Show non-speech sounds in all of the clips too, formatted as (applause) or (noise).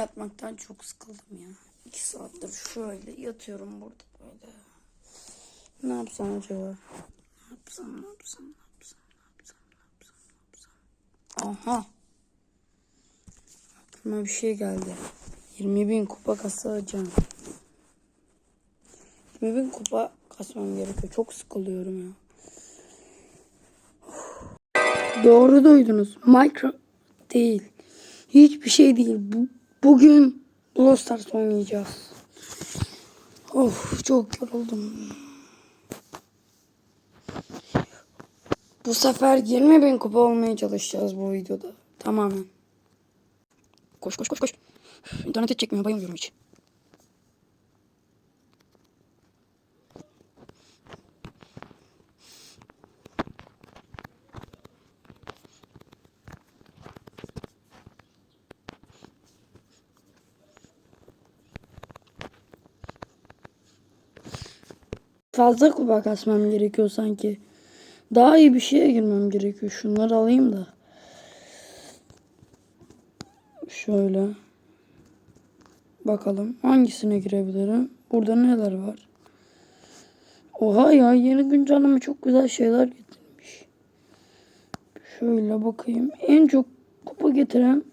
yatmaktan çok sıkıldım ya. İki saattir şöyle yatıyorum burada böyle. Ne yapsam acaba? Ne yapsam, ne yapsam, ne yapsam, ne yapsam, ne yapsam, ne yapsam? Aha. Aklıma bir şey geldi. 20 bin kupa kasacağım. 20 bin kupa kasmam gerekiyor. Çok sıkılıyorum ya. Doğru duydunuz. Minecraft değil. Hiçbir şey değil. Bu, bugün Brawl Stars oynayacağız. Of çok yoruldum. Bu sefer 20 bin kupa olmaya çalışacağız bu videoda. Tamamen. Koş koş koş koş. İnternete çekmiyor bayılmıyorum hiç. Fazla kupa kasmam gerekiyor sanki. Daha iyi bir şeye girmem gerekiyor. Şunları alayım da. Şöyle. Bakalım hangisine girebilirim. Burada neler var? Oha ya yeni güncelleme çok güzel şeyler getirmiş. Şöyle bakayım. En çok kupa getiren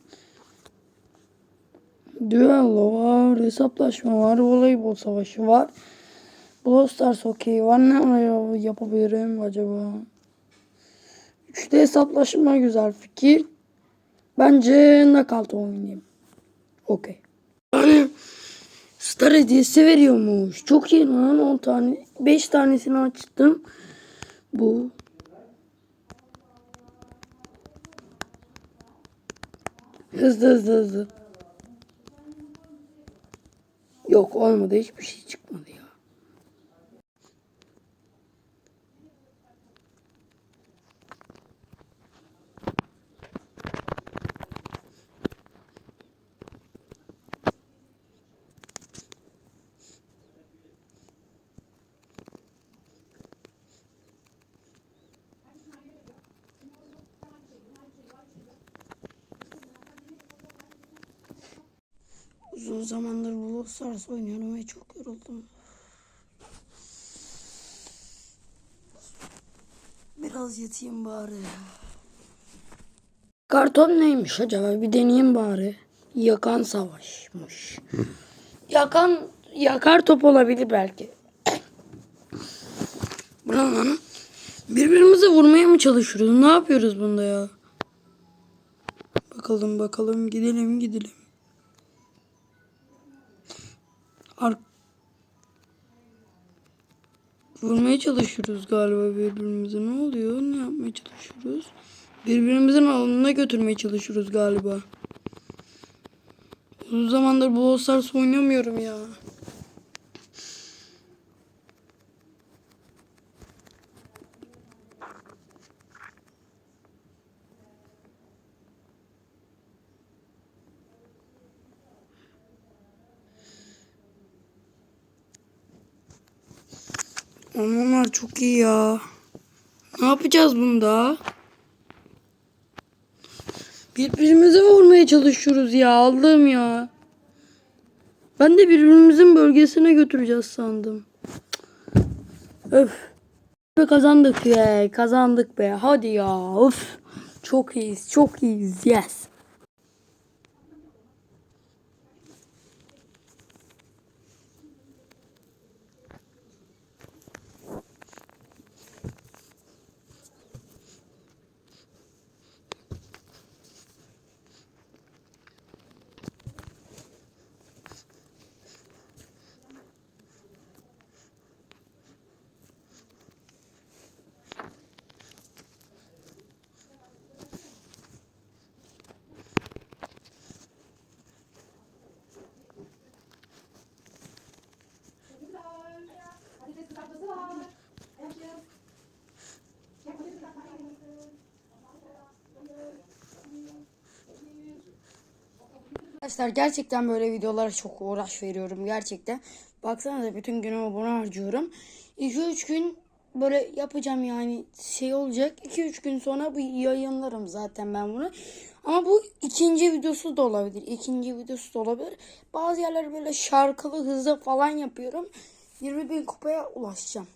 Düello var, hesaplaşma var, voleybol savaşı var. Brawl Stars okey var. Ne yapabilirim acaba? Üçte hesaplaşma güzel fikir. Bence nakalt oynayayım. Okey. Yani Star hediyesi veriyormuş. Çok iyi lan 10 tane. 5 tanesini açtım. Bu. Hızlı hızlı hızlı. Yok olmadı. Hiçbir şey çıkmadı ya. Uzun zamandır Brawl Stars oynuyorum ve çok yoruldum. Biraz yatayım bari. Karton neymiş acaba? Bir deneyeyim bari. Yakan savaşmış. (laughs) Yakan yakar top olabilir belki. Bu ne lan? Birbirimize vurmaya mı çalışıyoruz? Ne yapıyoruz bunda ya? Bakalım bakalım gidelim gidelim. Ar Vurmaya çalışıyoruz galiba birbirimize. Ne oluyor? Ne yapmaya çalışıyoruz? Birbirimizin alanına götürmeye çalışıyoruz galiba. Uzun zamandır Brawl Stars oynamıyorum ya. Onlar çok iyi ya. Ne yapacağız bunda? Birbirimize vurmaya çalışıyoruz ya. Allah'ım ya. Ben de birbirimizin bölgesine götüreceğiz sandım. Öf. Ve kazandık ya. Kazandık be. Hadi ya. Of. Çok iyiyiz. Çok iyiyiz. Yes. Arkadaşlar gerçekten böyle videolara çok uğraş veriyorum gerçekten. Baksanıza bütün günümü buna harcıyorum. 2-3 gün böyle yapacağım yani şey olacak. 2-3 gün sonra bu yayınlarım zaten ben bunu. Ama bu ikinci videosu da olabilir. İkinci videosu da olabilir. Bazı yerler böyle şarkılı hızlı falan yapıyorum. 20 bin kupaya ulaşacağım.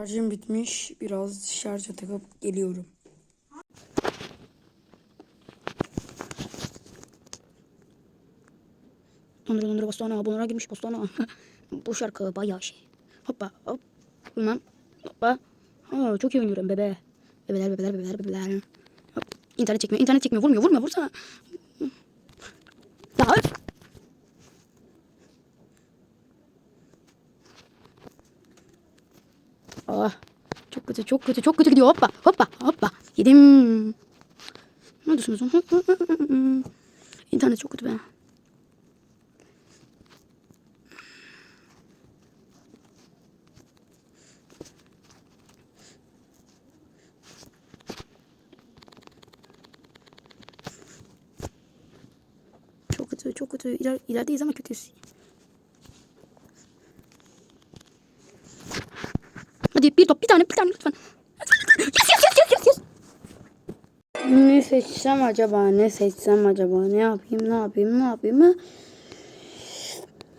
Şarjım bitmiş. Biraz şarja takıp geliyorum. Dondura dondura postana, bunlara girmiş postana. (laughs) Bu şarkı bayağı şey. Hoppa hop. Bilmem. Hoppa. Aa, çok iyi oynuyorum bebe. Bebeler bebeler bebeler bebeler. Hop. İnternet çekmiyor. internet çekmiyor. Vurmuyor vurmuyor vursana. Ya öf. Çok kötü çok kötü çok kötü gidiyor. Hoppa hoppa hoppa. Yedim. Ne diyorsunuz? (laughs) İnternet çok kötü be. Çok kötü, çok kötü. İler, ilerideyiz ama kötüyüz. Hadi bir top, bir tane, bir tane lütfen. Yes, yes, yes, yes, yes. Ne seçsem acaba, ne seçsem acaba, ne yapayım, ne yapayım, ne yapayım?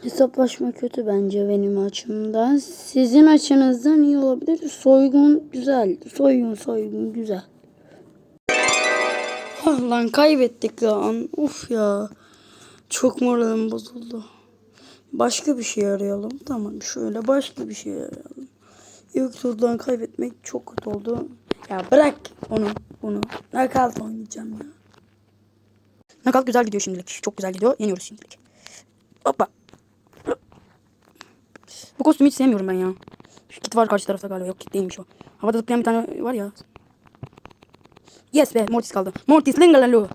Hesaplaşma kötü bence benim açımdan. Sizin açınızdan iyi olabilir. Soygun güzel. Soygun, soygun güzel. Ah lan kaybettik lan. Uf ya. Çok moralim bozuldu. Başka bir şey arayalım. Tamam şöyle başka bir şey arayalım. İlk turdan kaybetmek çok kötü oldu. Ya bırak onu bunu. Knockout oynayacağım ya. Knockout güzel gidiyor şimdilik. Çok güzel gidiyor. Yeniyoruz şimdilik. Hoppa. Bu kostümü hiç sevmiyorum ben ya. Şu kit var karşı tarafta galiba. Yok kit değilmiş o. Havada zıplayan bir tane var ya. Yes be Mortis kaldı. Mortis Lingalalo.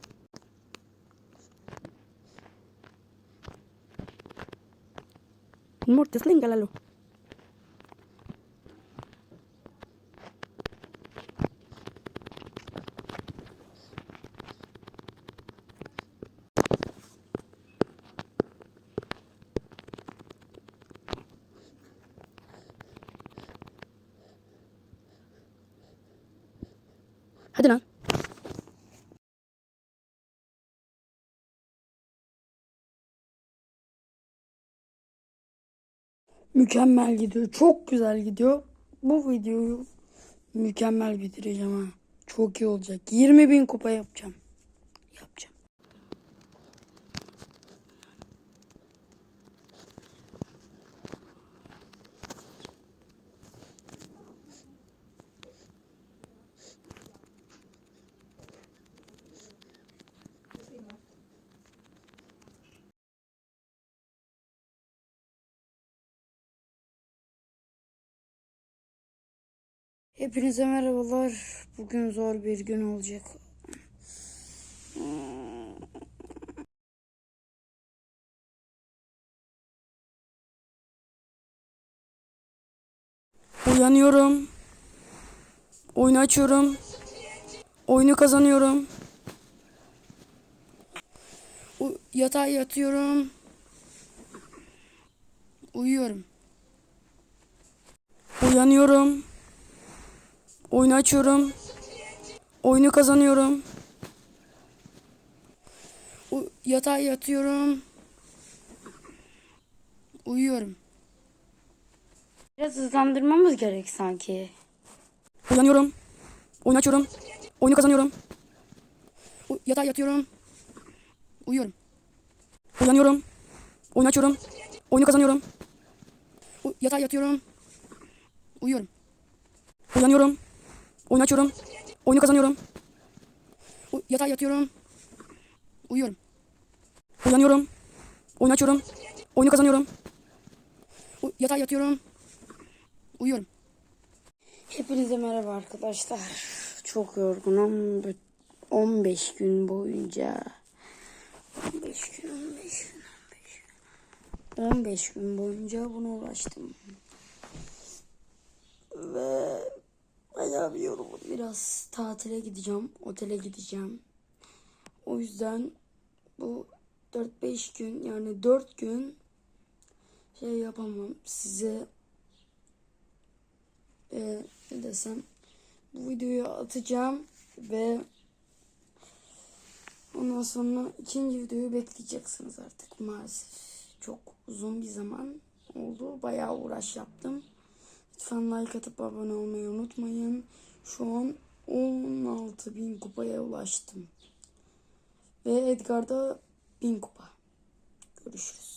Mortis Lingalalo. Hadi lan. Mükemmel gidiyor. Çok güzel gidiyor. Bu videoyu mükemmel bitireceğim ha. Çok iyi olacak. 20 bin kupa yapacağım. Yapacağım. Hepinize merhabalar. Bugün zor bir gün olacak. Uyanıyorum. Oyunu açıyorum. Oyunu kazanıyorum. U- yatağa yatıyorum. Uyuyorum. Uyanıyorum. Oyunu açıyorum. Oyunu kazanıyorum. U- yatağa yatıyorum. Uyuyorum. Biraz hızlandırmamız gerek sanki. Uyanıyorum. Oyunu açıyorum. Oyunu kazanıyorum. U- yatağa yatıyorum. Uyuyorum. Uyanıyorum. Oyunu açıyorum. Oyunu kazanıyorum. U- yatağa yatıyorum. Uyuyorum. Uyanıyorum. Oyunu açıyorum. Oyunu kazanıyorum. yatağa yatıyorum. Uyuyorum. Uyanıyorum. Oyun açıyorum. Oyunu kazanıyorum. U- yatağa yatıyorum. Uyuyorum. Hepinize merhaba arkadaşlar. Çok yorgunum. Bu 15 gün boyunca 15 gün 15 gün 15 gün 15 gün boyunca buna uğraştım. Ve bayağı bir yoruldum. Biraz tatile gideceğim. Otele gideceğim. O yüzden bu 4-5 gün yani 4 gün şey yapamam. Size e, ne desem bu videoyu atacağım ve ondan sonra ikinci videoyu bekleyeceksiniz artık maalesef. Çok uzun bir zaman oldu. Bayağı uğraş yaptım. Lütfen like atıp abone olmayı unutmayın. Şu an 16 bin kupaya ulaştım. Ve Edgar'da 1000 kupa. Görüşürüz.